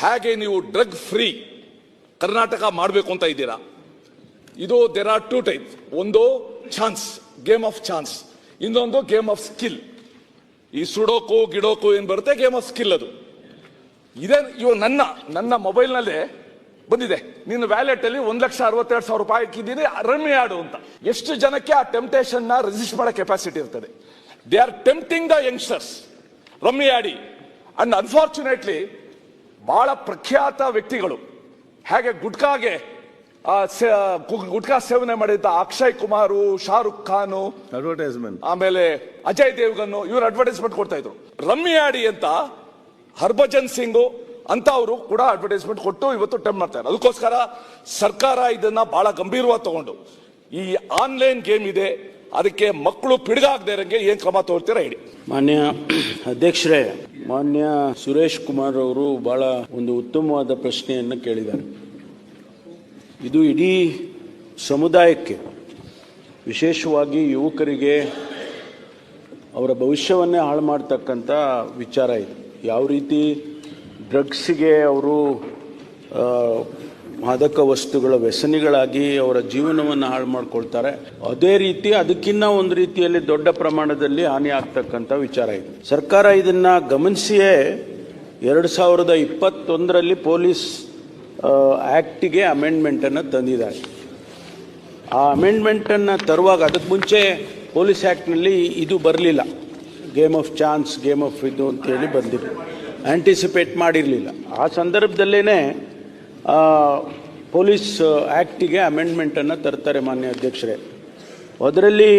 ಹೇಗೆ ನೀವು drug free Karnataka ಮಾಡಬೇಕು ಅಂತ ಇದ್ದೀರಾ? ಇದು ದೇರ್ ಆರ್ ಟೂ ಟೈಪ್ ಒಂದು ಚಾನ್ಸ್ ಗೇಮ್ ಆಫ್ ಚಾನ್ಸ್ ಇನ್ನೊಂದು ಗೇಮ್ ಆಫ್ ಸ್ಕಿಲ್ ಈ ಸುಡೋಕು, ಗಿಡೋಕು ಏನು ಬರುತ್ತೆ? ಗೇಮ್ ಆಫ್ ಸ್ಕಿಲ್ ಅದು. ಇದೇ ಇವಾಗ ನನ್ನ ನನ್ನ ಮೊಬೈಲ್ನಲ್ಲೇ ಬಂದಿದೆ. ನಿನ್ನ ವ್ಯಾಲೆಟ್ ಅಲ್ಲಿ ಒಂದ್ ಲಕ್ಷ ಅರವತ್ತೆರಡು ಸಾವಿರ ರೂಪಾಯಿ ಹಾಕಿದ್ದೀನಿ ರಮ್ಮಿ ಆಡು ಅಂತ. ಎಷ್ಟು ಜನಕ್ಕೆ ಆ ಟೆಂಪ್ಟೇಷನ್ನ ರೆಸಿಸ್ಟ್ ಮಾಡೋ ಕೆಪಾಸಿಟಿ ಇರ್ತದೆ? They are tempting the youngsters rummy ಆಡಿ. ಅಂಡ್ ಅನ್ಫಾರ್ಚುನೇಟ್ಲಿ ಬಹಳ ಪ್ರಖ್ಯಾತ ವ್ಯಕ್ತಿಗಳು. ಹಾಗೆ ಗುಟ್ಕಾಗೆ ಆ, ಗುಟ್ಕಾ ಸೇವನೆ ಮಾಡಿದ್ದ ಅಕ್ಷಯ್ ಕುಮಾರು ಶಾರುಖ್ ಖಾನ್ ಅಡ್ವರ್ಟೈಸ್ಮೆಂಟ್ ಆಮೇಲೆ ಅಜಯ್ ದೇವ್ಗನ್ ಇವರು ಅಡ್ವರ್ಟೈಸ್ಮೆಂಟ್ ಕೊಡ್ತಾ ಇದ್ರು. ರಮ್ಯಾಡಿ ಆಡಿ ಅಂತ ಹರ್ಭಜನ್ ಸಿಂಗ್ ಅಂತ ಅವರು ಕೂಡ ಅಡ್ವರ್ಟೈಸ್ಮೆಂಟ್ ಕೊಟ್ಟು ಇವತ್ತು ಟೆಂಪ್ ಮಾಡ್ತಾರೆ ಅದಕ್ಕೋಸ್ಕರ ಸರ್ಕಾರ ಇದನ್ನ ಬಹಳ ಗಂಭೀರವಾಗಿ ತಗೊಂಡು. ಈ ಆನ್ಲೈನ್ ಗೇಮ್ ಇದೆ ಅದಕ್ಕೆ ಮಕ್ಕಳು ಪಿಡುಗಾಗದೇ ಇರಂಗೆ ಏನ್ ಕ್ರಮ ತಗೊಳ್ತೀರಾ ಹೇಳಿ. ಮಾನ್ಯ ಅಧ್ಯಕ್ಷರೇ ಮಾನ್ಯ ಸುರೇಶ್ ಕುಮಾರ್ ಅವರು ಬಹಳ ಒಂದು ಉತ್ತಮವಾದ ಪ್ರಶ್ನೆಯನ್ನು ಕೇಳಿದ್ದಾರೆ. ಇದು ಇಡೀ ಸಮುದಾಯಕ್ಕೆ, ವಿಶೇಷವಾಗಿ ಯುವಕರಿಗೆ ಅವರ ಭವಿಷ್ಯವನ್ನೇ ಹಾಳು ಮಾಡ್ತಕ್ಕಂಥ ವಿಚಾರ ಇದು. ಯಾವ ರೀತಿ ಡ್ರಗ್ಸಿಗೆ ಅವರು ಮಾದಕ ವಸ್ತುಗಳ ವ್ಯಸನಿಗಳಾಗಿ ಅವರ ಜೀವನವನ್ನು ಹಾಳು ಮಾಡ್ಕೊಳ್ತಾರೆ. ಅದೇ ರೀತಿ ಅದಕ್ಕಿನ್ನ ಒಂದು ರೀತಿಯಲ್ಲಿ ದೊಡ್ಡ ಪ್ರಮಾಣದಲ್ಲಿ ಹಾನಿ ಆಗ್ತಕ್ಕಂಥ ವಿಚಾರ ಇದೆ. ಸರ್ಕಾರ ಇದನ್ನ ಗಮನಿಸಿಯೇ ಎರಡು ಸಾವಿರದ ಇಪ್ಪತ್ತೊಂದರಲ್ಲಿ ಪೊಲೀಸ್ ಆ್ಯಕ್ಟಿಗೆ ಅಮೆಂಡ್ಮೆಂಟನ್ನು ತಂದಿದ್ದಾರೆ. ಆ ಅಮೆಂಡ್ಮೆಂಟನ್ನು ತರುವಾಗ ಅದಕ್ಕೆ ಮುಂಚೆ ಪೊಲೀಸ್ ಆ್ಯಕ್ಟ್ನಲ್ಲಿ ಇದು ಬರಲಿಲ್ಲ. Game of chance, game of ಇದು ಅಂತೇಳಿ ಬಂದಿಲ್ಲ ಆಂಟಿಸಿಪೇಟ್ ಮಾಡಿರಲಿಲ್ಲ. ಆ ಸಂದರ್ಭದಲ್ಲೇ ಪೊಲೀಸ್ ಆ್ಯಕ್ಟಿಗೆ ಅಮೆಂಡ್ಮೆಂಟನ್ನು ತರ್ತಾರೆ ಮಾನ್ಯ ಅಧ್ಯಕ್ಷರೇ. ಅದರಲ್ಲಿ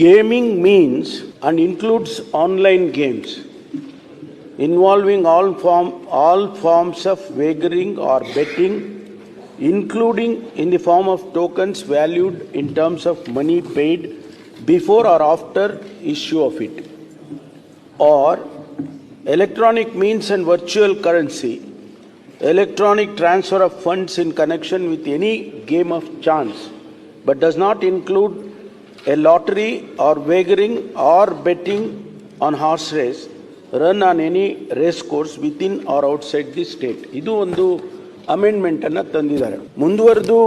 gaming means and includes online games. Involving all form, all forms of wagering or betting, including in the form of tokens valued in terms of money paid before or after issue of it. Or electronic means and virtual currency electronic transfer of funds in connection with any game of chance but does not include a lottery or wagering or betting on horse race run on any race course within or outside the state ಇದು ಒಂದು ಅನ್ನ ತಂದಿದ್ದಾರೆ ಮುಂದುವರೆದು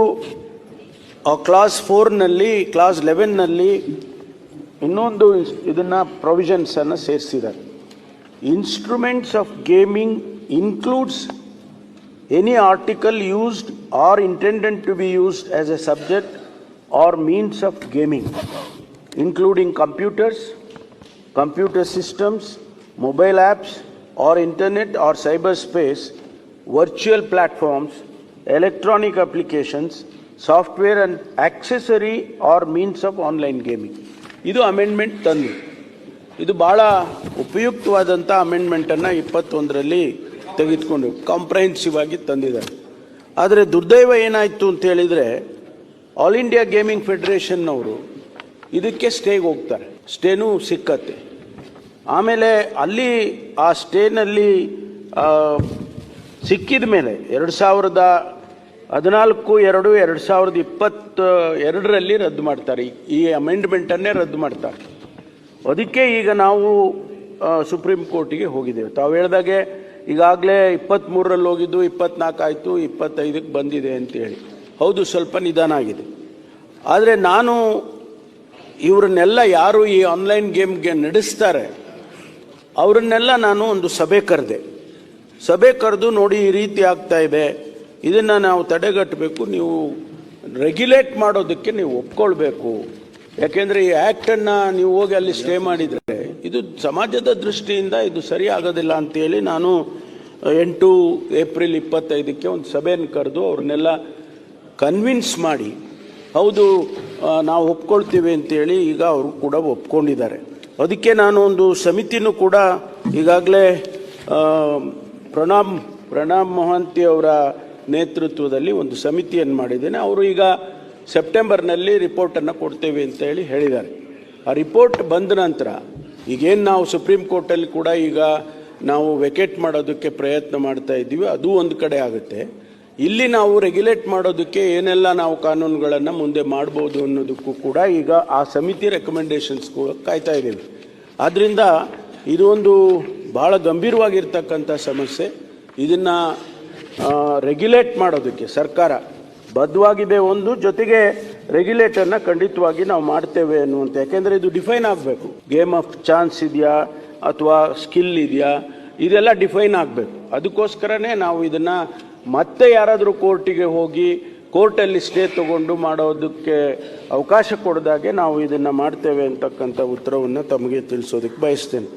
class ಫೋರ್ನಲ್ಲಿ class ಲೆವೆನ್ನಲ್ಲಿ ಇನ್ನೊಂದು ಇದನ್ನ provisions ಅನ್ನು ಸೇರಿಸಿದ್ದಾರೆ instruments of gaming includes any article used or intended to be used as a subject or means of gaming, including computers, computer systems, mobile apps, or internet or cyberspace, virtual platforms, electronic applications, software and accessory or means of online gaming. ಇದು amendment ತಂದು ಇದು ಭಾಳ ಉಪಯುಕ್ತವಾದಂಥ ಅಮೆಂಡ್ಮೆಂಟನ್ನು ಇಪ್ಪತ್ತೊಂದರಲ್ಲಿ ತೆಗೆದುಕೊಂಡು comprehensive ಆಗಿ ತಂದಿದ್ದಾರೆ. ಆದರೆ ದುರ್ದೈವ ಏನಾಯಿತು ಅಂತ ಹೇಳಿದರೆ ಆಲ್ ಇಂಡಿಯಾ ಗೇಮಿಂಗ್ ಫೆಡರೇಷನ್ನವರು ಇದಕ್ಕೆ ಸ್ಟೇಗೆ ಹೋಗ್ತಾರೆ. ಸ್ಟೇನೂ ಸಿಕ್ಕತ್ತೆ. ಆಮೇಲೆ ಅಲ್ಲಿ ಆ ಸ್ಟೇನಲ್ಲಿ ಸಿಕ್ಕಿದ ಮೇಲೆ ಎರಡು ಸಾವಿರದ ಹದಿನಾಲ್ಕು, ಎರಡು ಎರಡು ಸಾವಿರದ ಇಪ್ಪತ್ತ ಎರಡರಲ್ಲಿ ರದ್ದು ಮಾಡ್ತಾರೆ. ಈ- ಅಮೆಂಡ್ಮೆಂಟನ್ನೇ ರದ್ದು ಮಾಡ್ತಾರೆ. ಅದಕ್ಕೆ ಈಗ ನಾವು ಸುಪ್ರೀಂ ಕೋರ್ಟಿಗೆ ಹೋಗಿದ್ದೇವೆ. ತಾವು ಹೇಳ್ದಾಗೆ ಈಗಾಗಲೇ ಇಪ್ಪತ್ತ್ಮೂರರಲ್ಲಿ ಹೋಗಿದ್ದು, ಇಪ್ಪತ್ನಾಲ್ಕು ಆಯಿತು, ಇಪ್ಪತ್ತೈದಕ್ಕೆ ಬಂದಿದೆ ಅಂತೇಳಿ. ಹೌದು, ಸ್ವಲ್ಪ ನಿಧಾನ ಆಗಿದೆ. ಆದರೆ ನಾನು ಇವರನ್ನೆಲ್ಲ ಯಾರು ಈ ಆನ್ಲೈನ್ ಗೇಮ್ಗೆ ನಡೆಸ್ತಾರೆ, ಅವರನ್ನೆಲ್ಲ ನಾನು ಒಂದು ಸಭೆ ಕರೆದೆ. ಸಭೆ ಕರೆದು ನೋಡಿ ಈ ರೀತಿ ಆಗ್ತಾ ಇದೆ. ಇದನ್ನು ನಾವು ತಡೆಗಟ್ಟಬೇಕು, ನೀವು ರೆಗ್ಯುಲೇಟ್ ಮಾಡೋದಕ್ಕೆ ನೀವು ಒಪ್ಕೊಳ್ಬೇಕು. ಯಾಕೆಂದರೆ ಈ ಆ್ಯಕ್ಟನ್ನು ನೀವು ಹೋಗಿ ಅಲ್ಲಿ ಸ್ಟೇ ಮಾಡಿದರೆ ಇದು ಸಮಾಜದ ದೃಷ್ಟಿಯಿಂದ ಇದು ಸರಿ ಆಗೋದಿಲ್ಲ ಅಂತೇಳಿ ನಾನು ಎಂಟು ಏಪ್ರಿಲ್ ಇಪ್ಪತ್ತೈದಕ್ಕೆ ಒಂದು ಸಭೆಯನ್ನು ಕರೆದು ಅವ್ರನ್ನೆಲ್ಲ ಕನ್ವಿನ್ಸ್ ಮಾಡಿ, ಹೌದು ನಾವು ಒಪ್ಕೊಳ್ತೀವಿ ಅಂತೇಳಿ ಈಗ ಅವರು ಕೂಡ ಒಪ್ಕೊಂಡಿದ್ದಾರೆ. ಅದಕ್ಕೆ ನಾನು ಒಂದು ಸಮಿತಿನೂ ಕೂಡ ಈಗಾಗಲೇ ಪ್ರಣಾಮ್ ಪ್ರಣಾಮ್ ಮೊಹಂತಿ ಅವರ ನೇತೃತ್ವದಲ್ಲಿ ಒಂದು ಸಮಿತಿಯನ್ನು ಮಾಡಿದ್ದೇನೆ. ಅವರು ಈಗ ಸೆಪ್ಟೆಂಬರ್ನಲ್ಲಿ ರಿಪೋರ್ಟನ್ನು ಕೊಡ್ತೇವೆ ಅಂತ ಹೇಳಿ ಹೇಳಿದ್ದಾರೆ. ಆ ರಿಪೋರ್ಟ್ ಬಂದ ನಂತರ ಈಗೇನು ನಾವು ಸುಪ್ರೀಂ ಕೋರ್ಟಲ್ಲಿ ಕೂಡ ಈಗ ನಾವು ವೆಕೆಟ್ ಮಾಡೋದಕ್ಕೆ ಪ್ರಯತ್ನ ಮಾಡ್ತಾ ಇದ್ದೀವಿ ಅದು ಒಂದು ಕಡೆ ಆಗುತ್ತೆ. ಇಲ್ಲಿ ನಾವು ರೆಗ್ಯುಲೇಟ್ ಮಾಡೋದಕ್ಕೆ ಏನೆಲ್ಲ ನಾವು ಕಾನೂನುಗಳನ್ನು ಮುಂದೆ ಮಾಡ್ಬೋದು ಅನ್ನೋದಕ್ಕೂ ಕೂಡ ಈಗ ಆ ಸಮಿತಿ ರೆಕಮೆಂಡೇಶನ್ಸ್ ಕಾಯ್ತಾ ಇದ್ದೀವಿ. ಆದ್ದರಿಂದ ಇದೊಂದು ಭಾಳ ಗಂಭೀರವಾಗಿರ್ತಕ್ಕಂಥ ಸಮಸ್ಯೆ. ಇದನ್ನು ರೆಗ್ಯುಲೇಟ್ ಮಾಡೋದಕ್ಕೆ ಸರ್ಕಾರ ಬದ್ಧವಾಗಿದೆ ಒಂದು ಜೊತೆಗೆ ರೆಗ್ಯುಲೇಟರ್ನ ಖಂಡಿತವಾಗಿ ನಾವು ಮಾಡ್ತೇವೆ ಅನ್ನುವಂಥ ಯಾಕೆಂದರೆ ಇದು ಡಿಫೈನ್ ಆಗಬೇಕು. ಗೇಮ್ ಆಫ್ ಚಾನ್ಸ್ ಇದೆಯಾ, ಅಥವಾ ಸ್ಕಿಲ್ ಇದೆಯಾ, ಇದೆಲ್ಲ ಡಿಫೈನ್ ಆಗಬೇಕು. ಅದಕ್ಕೋಸ್ಕರನೇ ನಾವು ಇದನ್ನು ಮತ್ತೆ ಯಾರಾದರೂ ಕೋರ್ಟಿಗೆ ಹೋಗಿ ಕೋರ್ಟಲ್ಲಿ ಸ್ಟೇ ತಗೊಂಡು ಮಾಡೋದಕ್ಕೆ ಅವಕಾಶ ಕೊಡದಾಗೆ ನಾವು ಇದನ್ನು ಮಾಡ್ತೇವೆ ಅಂತಕ್ಕಂಥ ಉತ್ತರವನ್ನು ತಮಗೆ ತಿಳಿಸೋದಕ್ಕೆ ಬಯಸ್ತೇನೆ.